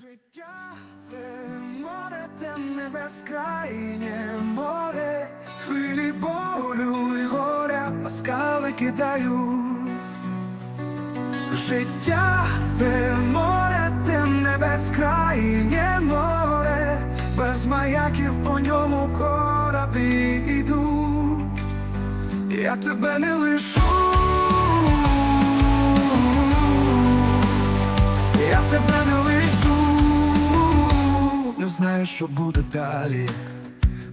Життя це море темне безкрайнє море, хвилі болю і горя паскали кидаю. Життя це море темне безкрайнє море, без маяків по ньому кораблі йду. Я тебе не лишу. Я тебе не знаю, що буде далі.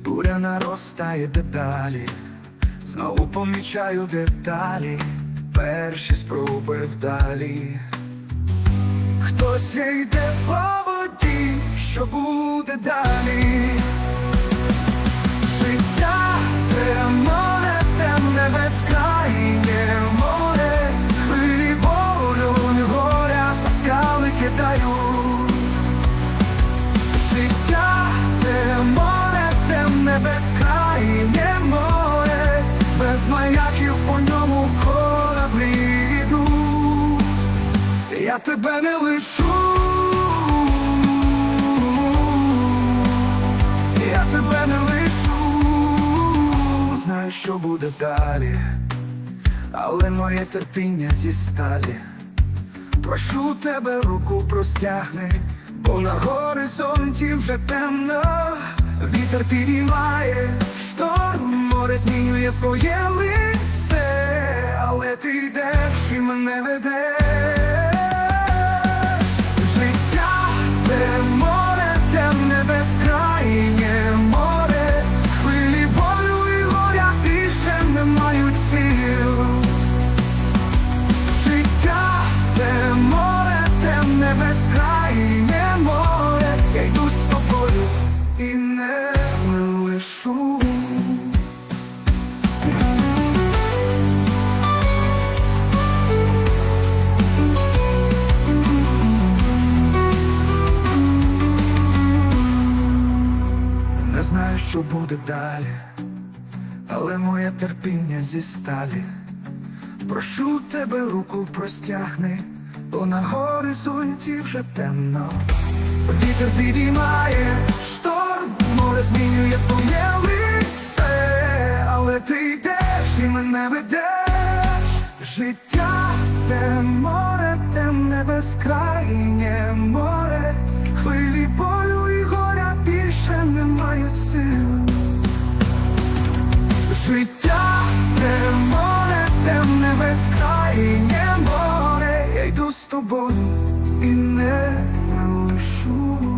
Буря наростає дедалі, знову помічаю деталі, перші спроби вдалі. Хтось йде по воді, що буде далі. Життя це море темне безкрайнє море, хвилі болю горя скали кидають. Я тебе не лишу. Я тебе не лишу, знаю, що буде далі, але моє терпіння зі сталі. Прошу тебе, руку простягни, бо на горизонті вже темно, вітер підіймає шторм, море змінює своє лице, але ти йдеш і мене ведеш. Лишу. Не знаю, що буде далі, але моє терпіння зі сталі. Прошу тебе, руку простягни, бо на горизонті вже темно. Вітер підіймає шторм, море змінює своє лице, але ти йдеш і мене ведеш. Життя це море, темне безкрайнє море, хвилі болю і горя більше не мають сил. Життя це море, темне безкрайнє море, я йду з тобою і не лишу.